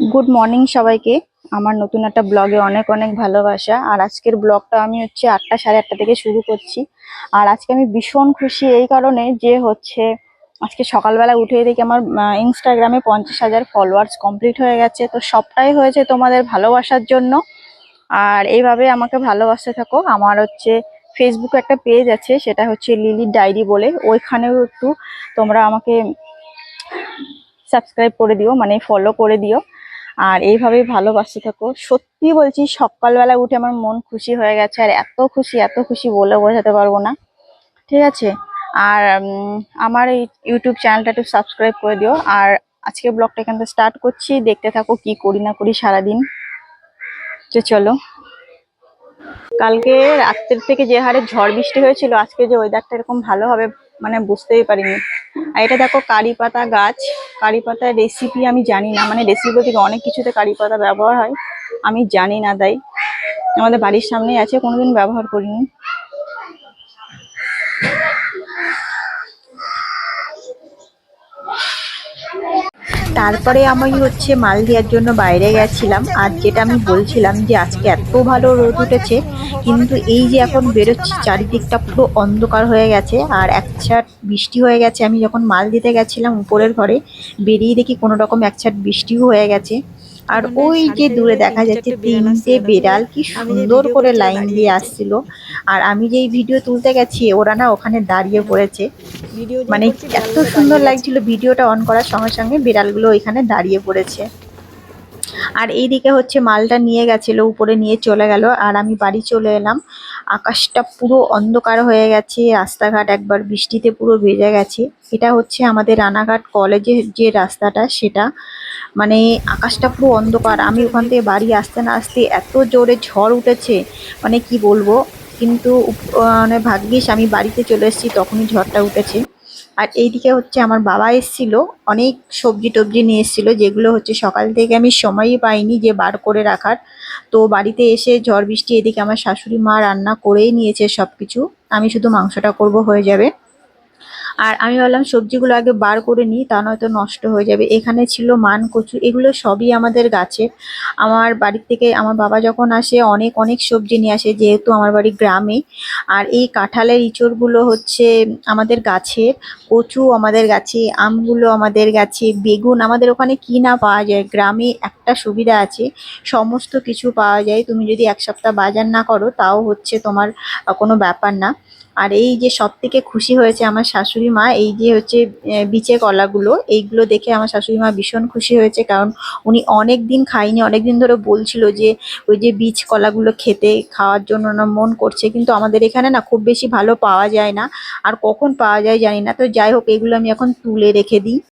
Good morning সবাইকে। আমার নতুন একটা ব্লগে অনেক অনেক ভালোবাসা। আর আজকের ব্লগটা আমি হচ্ছে আটটা সাড়ে আটটা থেকে শুরু করছি। আর আজকে আমি ভীষণ খুশি এই কারণে যে হচ্ছে আজকে সকালবেলা উঠে দেখি আমার ইনস্টাগ্রামে পঞ্চাশ হাজার ফলোয়ার্স কমপ্লিট হয়ে গেছে। তো সবটাই হয়েছে তোমাদের ভালোবাসার জন্য। আর এইভাবে আমাকে ভালোবাসতে থাকো। আমার হচ্ছে ফেসবুকে একটা পেজ আছে, সেটা হচ্ছে লিলির ডায়েরি বলে। ওইখানেও একটু তোমরা আমাকে সাবস্ক্রাইব করে দিও মানে ফলো করে দিও। আর এইভাবেই ভালোবাসতে থাকো। সত্যি বলছি সকালবেলা উঠে আমার মন খুশি হয়ে গেছে, আর এত খুশি এত খুশি বলে বোঝাতে পারব না। ঠিক আছে? আর আমার এই ইউটিউব চ্যানেলটা একটু সাবস্ক্রাইব করে দিও। আর আজকে ব্লগটা এখান থেকে স্টার্ট করছি। দেখতে থাকো কি করি না করি সারাদিন। তো চলো। কালকে রাত্রের থেকে যে হারে ঝড় বৃষ্টি হয়েছিল, আজকে যে ওয়েদারটা এরকম ভালো হবে মানে বুঝতেই পারিনি। আর এটা দেখো, কারি পাতা গাছ। কারি পাতার রেসিপি আমি জানি না। মানে রেসিপি থেকে অনেক কিছুতে কারি পাতা ব্যবহার হয়। আমি জানি না তাই। আমাদের বাড়ির সামনেই আছে, কোনোদিন ব্যবহার করিনি। তারপরে আমি হচ্ছে মাল দেওয়ার জন্য বাইরে গেছিলাম। আর যেটা আমি বলছিলাম যে, আজকে এত ভালো রোদ উঠেছে, কিন্তু এই যে এখন বেরোচ্ছি, চারিদিকটা পুরো অন্ধকার হয়ে গেছে। আর এক ছাট বৃষ্টি হয়ে গেছে। আমি যখন মাল দিতে গেছিলাম উপরের ঘরে, বেরিয়ে দেখি কোনো রকম এক ছাট বৃষ্টিও হয়ে গেছে। আর ওই যে দূরে দেখা যাচ্ছে তিনটে বেড়াল কি সুন্দর করে লাইন দিয়ে আসছিল। আর আমি যেই ভিডিও তুলতে গেছি ওরা না ওখানে দাঁড়িয়ে পড়েছে। মানে এত সুন্দর লাগছিল ভিডিওটা অন করার সঙ্গে সঙ্গে বিড়ালগুলো ওইখানে দাঁড়িয়ে পড়েছে। আর এইদিকে হচ্ছে মালটা নিয়ে গেছিল উপরে নিয়ে চলে গেল। আর আমি বাড়ি চলে এলাম। আকাশটা পুরো অন্ধকার হয়ে গেছে রাস্তাঘাট একবার বৃষ্টিতে পুরো ভেজে গেছে। এটা হচ্ছে আমাদের রানাঘাট কলেজের যে রাস্তাটা সেটা মানে আকাশটা পুরো অন্ধকার। আমি ওখান থেকে বাড়ি আসতে না আসতে এত জোরে ঝড় উঠেছে। মানে কি বলব? কিন্তু মানে ভাগ্যিস আমি বাড়িতে চলে এসেছি, তখনই ঝড়টা উঠেছে। আর এইদিকে হচ্ছে আমার বাবা এসেছিল, অনেক সবজি টবজি নিয়ে এসেছিল, যেগুলো হচ্ছে সকাল থেকে আমি সময়ই পাইনি যে বার করে রাখার। তো বাড়িতে এসে ঝড় বৃষ্টি, এদিকে আমার শাশুড়ি মা রান্না করেই নিয়েছে সব কিছু আমি শুধু মাংসটা করব হয়ে যাবে। আর আমি ভাবলাম সবজিগুলো আগে বার করে নিই, তা নয়তো নষ্ট হয়ে যাবে। এখানে ছিল মান কচু, এগুলো সবই আমাদের গাছে। আমার বাড়ির থেকে, আমার বাবা যখন আসে, অনেক অনেক সবজি নিয়ে আসে, যেহেতু আমার বাড়ি গ্রামে। আর এই কাঁঠালের ইঁচড়গুলো হচ্ছে আমাদের গাছের, কচু আমাদের গাছে, আমগুলো আমাদের গাছে, বেগুন আমাদের ওখানে কি না পাওয়া যায়। গ্রামে একটা সুবিধা আছে, সমস্ত কিছু পাওয়া যায়। তুমি যদি এক সপ্তাহ বাজার না করো, তাও হচ্ছে তোমার কোনো ব্যাপার না। আর এই যে সব থেকে খুশি হয়েছে আমার শাশুড়ি মা, এই যে হচ্ছে বিচে কলাগুলো, এইগুলো দেখে আমার শাশুড়ি মা ভীষণ খুশি হয়েছে। কারণ উনি অনেক দিন খাইনি অনেক দিন ধরে বলছিল যে, ওই যে বীজ কলাগুলো খেতে, খাওয়ার জন্য না মন করছে। কিন্তু আমাদের এখানে না খুব বেশি ভালো পাওয়া যায় না, আর কখন পাওয়া যায় জানি না। তো যাই হোক, এগুলো আমি এখন তুলে রেখে দিই।